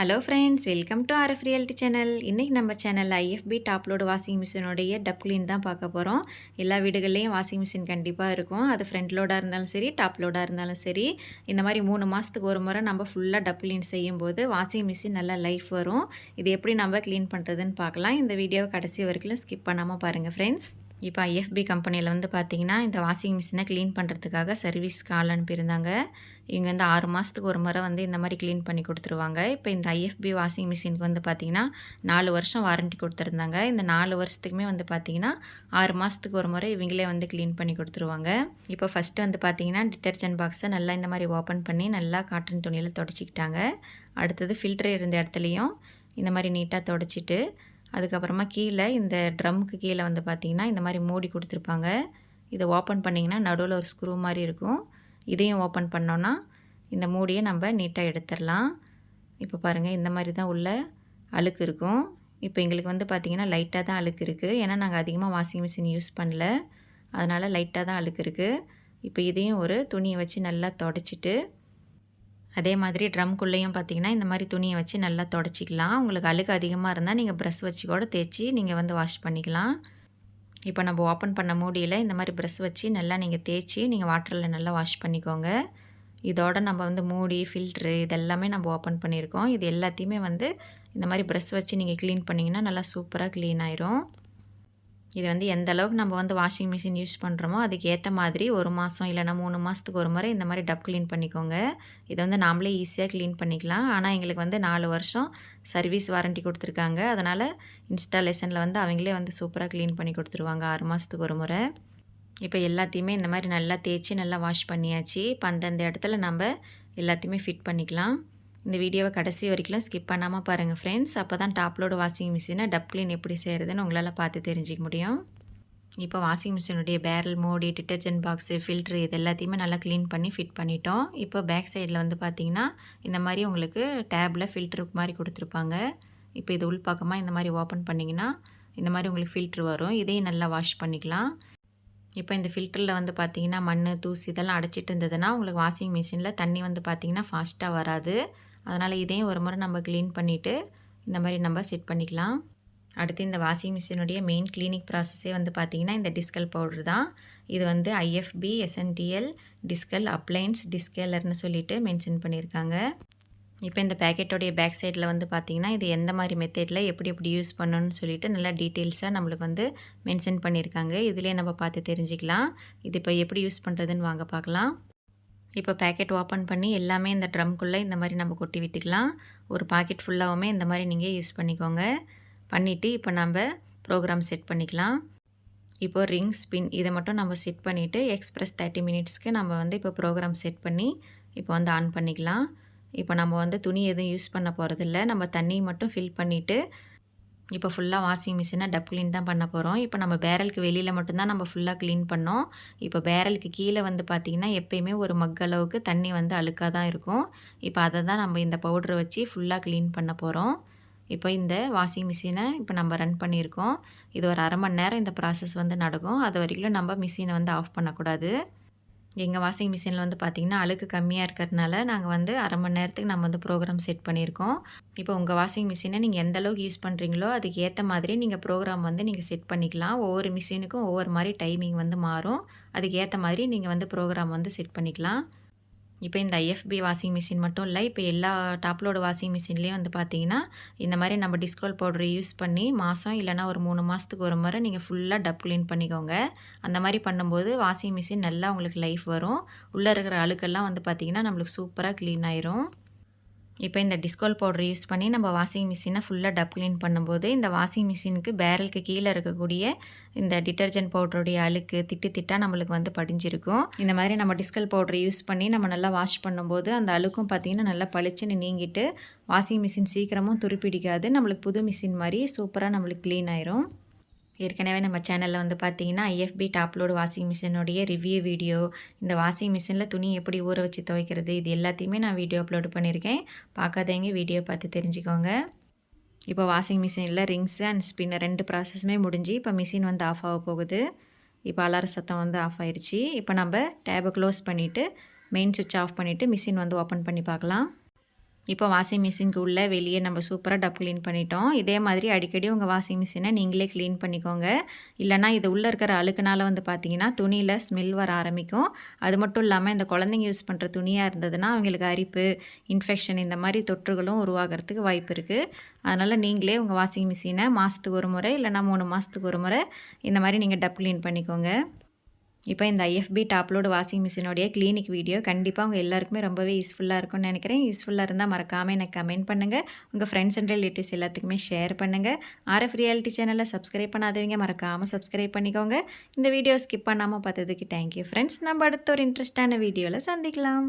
Hello friends welcome to RF reality channel இன்றைக்கி நம்ம சேனலில் ஐஎஃப்பி டாப்லோடு வாஷிங் மிஷினுடைய டப் க்ளீன் தான் பார்க்க போகிறோம் எல்லா வீடுகள்லேயும் வாஷிங் மிஷின் கண்டிப்பாக இருக்கும். அது ஃப்ரண்ட் லோடாக இருந்தாலும் சரி டாப் லோடாக இருந்தாலும் சரி. இந்த மாதிரி மூணு மாதத்துக்கு ஒரு முறை நம்ம ஃபுல்லாக டப் க்ளீன் செய்யும்போது வாஷிங் மிஷின் நல்லா லைஃப் வரும். இது எப்படி நம்ம க்ளீன் பண்ணுறதுன்னு பார்க்கலாம். இந்த வீடியோவை கடைசி வரைக்கும் ஸ்கிப் பண்ணாமல் பாருங்கள் ஃப்ரெண்ட்ஸ் இப்போ ஐஎஃப்பி கம்பெனியில் வந்து பார்த்தீங்கன்னா இந்த வாஷிங் மிஷினை க்ளீன் பண்ணுறதுக்காக சர்வீஸ் கால் அனுப்பியிருந்தாங்க இவங்க வந்து ஆறு மாதத்துக்கு ஒரு முறை வந்து இந்த மாதிரி க்ளீன் பண்ணி கொடுத்துருவாங்க. இப்போ இந்த ஐஎஃப்பி வாஷிங் மிஷினுக்கு வந்து பார்த்திங்கன்னா நாலு வருஷம் வாரண்ட்டி கொடுத்துருந்தாங்க. இந்த நாலு வருஷத்துக்குமே வந்து பார்த்திங்கன்னா ஆறு மாதத்துக்கு ஒரு முறை இவங்களே வந்து க்ளீன் பண்ணி கொடுத்துருவாங்க. இப்போ ஃபஸ்ட்டு வந்து பார்த்திங்கன்னா டிட்டர்ஜென்ட் பாக்ஸை நல்லா இந்த மாதிரி ஓப்பன் பண்ணி நல்லா காட்டன் துணியில் தொடச்சிக்கிட்டாங்க. அடுத்தது ஃபில்டர் இருந்த இடத்துலையும் இந்த மாதிரி நீட்டாக தொடச்சிட்டு அதுக்கப்புறமா கீழே இந்த ட்ரம்க்கு கீழே வந்து பார்த்திங்கன்னா இந்த மாதிரி மூடி கொடுத்துருப்பாங்க. இதை ஓப்பன் பண்ணிங்கன்னா நடுவில் ஒரு ஸ்க்ரூ மாதிரி இருக்கும். இதையும் ஓப்பன் பண்ணோன்னா இந்த மூடியை நம்ம நீட்டாக எடுத்துடலாம். இப்போ பாருங்கள் இந்த மாதிரி தான் உள்ள அழுக்கு இருக்கும். இப்போ எங்களுக்கு வந்து பார்த்திங்கன்னா லைட்டாக தான் அழுக்கு இருக்குது ஏன்னா நாங்கள் அதிகமாக வாஷிங் மிஷின் யூஸ் பண்ணல. அதனால் லைட்டாக தான் அழுக்கு இருக்குது இப்போ இதையும் ஒரு துணியை வச்சு நல்லா தொடச்சிட்டு அதே மாதிரி ட்ரம்குள்ளேயும் பார்த்தீங்கன்னா இந்த மாதிரி துணியை வச்சு நல்லா தொடச்சிக்கலாம். உங்களுக்கு அழுகு அதிகமாக இருந்தால் நீங்கள் ப்ரெஷ் வச்சு கூட தேய்ச்சி நீங்கள் வந்து வாஷ் பண்ணிக்கலாம். இப்போ நம்ம ஓப்பன் பண்ண மூடியில் இந்த மாதிரி ப்ரெஷ் வச்சு நல்லா நீங்கள் தேய்ச்சி நீங்கள் வாட்டரில் நல்லா வாஷ் பண்ணிக்கோங்க. இதோட நம்ம வந்து மூடி ஃபில்ட்ரு இதெல்லாமே நம்ம ஓப்பன் பண்ணியிருக்கோம். இது எல்லாத்தையுமே வந்து இந்த மாதிரி ப்ரெஷ் வச்சு நீங்கள் க்ளீன் பண்ணிங்கன்னா நல்லா சூப்பராக க்ளீன் ஆயிரும். இது வந்து எந்த அளவுக்கு நம்ம வந்து வாஷிங் மிஷின் யூஸ் பண்ணுறோமோ அதுக்கு ஏற்ற மாதிரி ஒரு மாதம் இல்லைனா மூணு மாதத்துக்கு ஒரு முறை இந்த மாதிரி டப் க்ளீன் பண்ணிக்கோங்க. இதை வந்து நாமளே ஈஸியாக க்ளீன் பண்ணிக்கலாம். ஆனால் எங்களுக்கு வந்து நாலு வருஷம் சர்வீஸ் வாரண்ட்டி கொடுத்துருக்காங்க. அதனால் இன்ஸ்டாலேஷனில் வந்து அவங்களே வந்து சூப்பராக க்ளீன் பண்ணி கொடுத்துருவாங்க ஆறு மாதத்துக்கு ஒரு முறை. இப்போ எல்லாத்தையுமே இந்த மாதிரி நல்லா தேய்ச்சி நல்லா வாஷ் பண்ணியாச்சு. இப்போ அந்தந்த இடத்துல நம்ம எல்லாத்தையுமே ஃபிட் பண்ணிக்கலாம். இந்த வீடியோவை கடைசி வரைக்கும் ஸ்கிப் பண்ணாமல் பாருங்கள் ஃப்ரெண்ட்ஸ் அப்போ தான் டாப்லோடு வாஷிங் மிஷினை டப் க்ளீன் எப்படி செய்கிறதுன்னு உங்களால் பார்த்து தெரிஞ்சிக்க முடியும். இப்போ வாஷிங் மிஷினுடைய பேரல் மோடி டிட்டர்ஜென்ட் பாக்ஸு ஃபில்ட்ரு இது எல்லாத்தையுமே நல்லா க்ளீன் பண்ணி ஃபிட் பண்ணிட்டோம். இப்போ பேக் சைடில் வந்து பார்த்திங்கன்னா இந்த மாதிரி உங்களுக்கு டேப்பில் ஃபில்ட்ரு மாதிரி கொடுத்துருப்பாங்க. இப்போ இது உள்பக்கமாக இந்த மாதிரி ஓப்பன் பண்ணிங்கன்னா இந்த மாதிரி உங்களுக்கு ஃபில்ட்ரு வரும். இதையும் நல்லா வாஷ் பண்ணிக்கலாம். இப்போ இந்த ஃபில்டரில் வந்து பார்த்திங்கன்னா மண் தூசி இதெல்லாம் அடைச்சிட்டு இருந்ததுன்னா உங்களுக்கு வாஷிங் மிஷினில் தண்ணி வந்து பார்த்திங்கன்னா ஃபாஸ்ட்டாக வராது. அதனால் இதையும் ஒரு முறை நம்ம க்ளீன் பண்ணிவிட்டு இந்த மாதிரி நம்ம செட் பண்ணிக்கலாம். அடுத்து இந்த வாஷிங் மிஷினுடைய மெயின் கிளீனிக் ப்ராசஸே வந்து பார்த்திங்கன்னா இந்த டிஸ்கல் பவுடர் தான். இது வந்து ஐஎஃப்பி எஸ்என்டிஎல் டிஸ்கல் அப்ளைன்ஸ் டிஸ்கேலர்னு சொல்லிட்டு மென்ஷன் பண்ணியிருக்காங்க இப்போ இந்த பேக்கெட்டோடைய பேக் சைடில் வந்து பார்த்திங்கன்னா இது எந்த மாதிரி மெத்தடில் எப்படி எப்படி யூஸ் பண்ணணும்னு சொல்லிட்டு நல்லா டீட்டெயில்ஸாக நம்மளுக்கு வந்து மென்ஷன் பண்ணியிருக்காங்க இதிலே நம்ம பார்த்து தெரிஞ்சுக்கலாம். இது இப்போ எப்படி யூஸ் பண்ணுறதுன்னு வாங்க பார்க்கலாம். இப்போ பேக்கெட் ஓப்பன் பண்ணி எல்லாமே இந்த ட்ரம்குள்ளே இந்த மாதிரி நம்ம கொட்டி விட்டுக்கலாம். ஒரு பாக்கெட் ஃபுல்லாகவுமே இந்த மாதிரி நீங்கள் யூஸ் பண்ணிக்கோங்க. பண்ணிவிட்டு இப்போ நம்ம ப்ரோக்ராம் செட் பண்ணிக்கலாம். இப்போ ரிங் ஸ்பின் இதை மட்டும் நம்ம செட் பண்ணிவிட்டு எக்ஸ்ப்ரெஸ் தேர்ட்டி மினிட்ஸ்க்கு நம்ம வந்து இப்போ ப்ரோக்ராம் செட் பண்ணி இப்போ வந்து ஆன் பண்ணிக்கலாம். இப்போ நம்ம வந்து துணி எதுவும் யூஸ் பண்ண போகிறதில்ல நம்ம தண்ணி மட்டும் ஃபில் பண்ணிவிட்டு இப்போ ஃபுல்லாக வாஷிங் மிஷினை டப் க்ளீன் தான் பண்ண போகிறோம் இப்போ நம்ம பேரலுக்கு வெளியில் மட்டும்தான் நம்ம ஃபுல்லாக க்ளீன் பண்ணோம். இப்போ பேரலுக்கு கீழே வந்து பார்த்திங்கன்னா எப்பயுமே ஒரு மக் அளவுக்கு தண்ணி வந்து அழுக்காக தான் இருக்கும். இப்போ அதை தான் நம்ம இந்த பவுடரை வச்சு ஃபுல்லாக க்ளீன் பண்ண போகிறோம் இப்போ இந்த வாஷிங் மிஷினை இப்போ நம்ம ரன் பண்ணியிருக்கோம். இது ஒரு அரை மணி நேரம் இந்த ப்ராசஸ் வந்து நடக்கும். அது வரைக்கும் நம்ம மிஷினை வந்து ஆஃப் பண்ணக்கூடாது. எங்கள் வாஷிங் மிஷினில் வந்து பார்த்திங்கன்னா அழுக்கு கம்மியாக இருக்கிறதுனால நாங்கள் வந்து அரை மணி நேரத்துக்கு நம்ம வந்து ப்ரோக்ராம் செட் பண்ணியிருக்கோம். இப்போ உங்கள் வாஷிங் மிஷினை நீங்கள் எந்த அளவுக்கு யூஸ் பண்ணுறீங்களோ அதுக்கு ஏற்ற மாதிரி நீங்கள் ப்ரோக்ராம் வந்து நீங்கள் செட் பண்ணிக்கலாம். ஒவ்வொரு மிஷினுக்கும் ஒவ்வொரு மாதிரி டைமிங் வந்து மாறும். அதுக்கு ஏற்ற மாதிரி நீங்கள் வந்து ப்ரோக்ராம் வந்து செட் பண்ணிக்கலாம். இப்போ இந்த ஐஎஃப்பி வாஷிங் மிஷின் மட்டும் இல்லை இப்போ எல்லா டாப்லோட வாஷிங் மிஷின்லேயும் வந்து பார்த்தீங்கன்னா இந்த மாதிரி நம்ம டிஸ்கோல் பவுடர் யூஸ் பண்ணி மாதம் இல்லைனா ஒரு மூணு மாதத்துக்கு ஒரு முறை நீங்கள் ஃபுல்லாக டப் க்ளீன் பண்ணிக்கோங்க. அந்த மாதிரி பண்ணும்போது வாஷிங் மிஷின் நல்லா உங்களுக்கு லைஃப் வரும். உள்ளே இருக்கிற அழுக்கெல்லாம் வந்து பார்த்திங்கன்னா நம்மளுக்கு சூப்பராக க்ளீன் ஆயிரும். இப்போ இந்த டிஸ்கோல் பவுடர் யூஸ் பண்ணி நம்ம வாஷிங் மிஷினை ஃபுல்லாக டப் க்ளீன் பண்ணும்போது இந்த வாஷிங் மிஷினுக்கு பேரலுக்கு கீழே இருக்கக்கூடிய இந்த டிட்டர்ஜென்ட் பவுடருடைய அழுக்கு திட்டு திட்டாக நம்மளுக்கு வந்து படிஞ்சிருக்கும். இந்த மாதிரி நம்ம டிஸ்கல் பவுடர் யூஸ் பண்ணி நம்ம நல்லா வாஷ் பண்ணும்போது அந்த அழுக்கும் பார்த்திங்கன்னா நல்லா பளிச்சுன்னு நீங்கிட்டு வாஷிங் மிஷின் சீக்கிரமும் துருப்பிடிக்காது. நம்மளுக்கு புது மிஷின் மாதிரி சூப்பராக நம்மளுக்கு க்ளீன் ஆயிரும். ஏற்கனவே நம்ம சேனலில் வந்து பார்த்தீங்கன்னா ஐஎஃப்பி டாப்லோடு வாஷிங் மிஷினுடைய ரிவ்யூ வீடியோ இந்த வாஷிங் மிஷினில் துணி எப்படி ஊற வச்சு துவைக்கிறது இது எல்லாத்தையுமே நான் வீடியோ அப்லோடு பண்ணியிருக்கேன் பார்க்காதவங்க வீடியோ பார்த்து தெரிஞ்சுக்கோங்க. இப்போ வாஷிங் மிஷினில் ரிங்ஸு அண்ட் ஸ்பின்னர் ரெண்டு ப்ராசஸுமே முடிஞ்சு இப்போ மிஷின் வந்து ஆஃப் ஆக போகுது. இப்போ அலார சத்தம் வந்து ஆஃப் ஆயிடுச்சு இப்போ நம்ம டேபை க்ளோஸ் பண்ணிவிட்டு மெயின் சுவிட்ச் ஆஃப் பண்ணிவிட்டு மிஷின் வந்து ஓப்பன் பண்ணி பார்க்கலாம். இப்போ வாஷிங் மிஷினுக்கு உள்ளே வெளியே நம்ம சூப்பராக டப் க்ளீன் பண்ணிட்டோம். இதே மாதிரி அடிக்கடி உங்கள் வாஷிங் மிஷினை நீங்களே க்ளீன் பண்ணிக்கோங்க. இல்லைனா இது உள்ளே இருக்கிற அழுக்குனால வந்து பார்த்தீங்கன்னா துணியில் ஸ்மெல் வர ஆரம்பிக்கும். அது மட்டும் இல்லாமல் இந்த குழந்தைங்க யூஸ் பண்ணுற துணியாக இருந்ததுன்னா அவங்களுக்கு அரிப்பு இன்ஃபெக்ஷன் இந்த மாதிரி தொற்றுகளும் உருவாகிறதுக்கு வாய்ப்பு இருக்குது அதனால் நீங்களே உங்கள் வாஷிங் மிஷினை மாதத்துக்கு ஒரு முறை இல்லைனா மூணு மாதத்துக்கு ஒரு முறை இந்த மாதிரி நீங்கள் டப் க்ளீன் பண்ணிக்கோங்க. இப்போ இந்த ஐஎஃப்பி டாப்லோடு வாஷிங் மிஷினோடைய கிளினிக் வீடியோ கண்டிப்பாக உங்கள் எல்லாருக்குமே ரொம்பவே யூஸ்ஃபுல்லாக இருக்கும்னு நினைக்கிறேன். யூஸ்ஃபுல்லாக இருந்தால் மறக்காமல் எனக்கு கமெண்ட் பண்ணுங்கள் உங்கள் ஃப்ரெண்ட்ஸ் அண்ட் ரிலேட்டிவ்ஸ் எல்லாத்துக்குமே ஷேர் பண்ணுங்கள் ஆர்எஃப் ரியாலிட்டி சேனலை சப்ஸ்கிரைப் பண்ணாதவங்க மறக்காமல் சப்ஸ்கிரைப் பண்ணிக்கோங்க. இந்த வீடியோ ஸ்கிப் பண்ணாமல் பார்த்ததுக்கு தேங்க்யூ ஃப்ரெண்ட்ஸ் நம்ம அடுத்த ஒரு இன்ட்ரெஸ்டான வீடியோவில் சந்திக்கலாம்.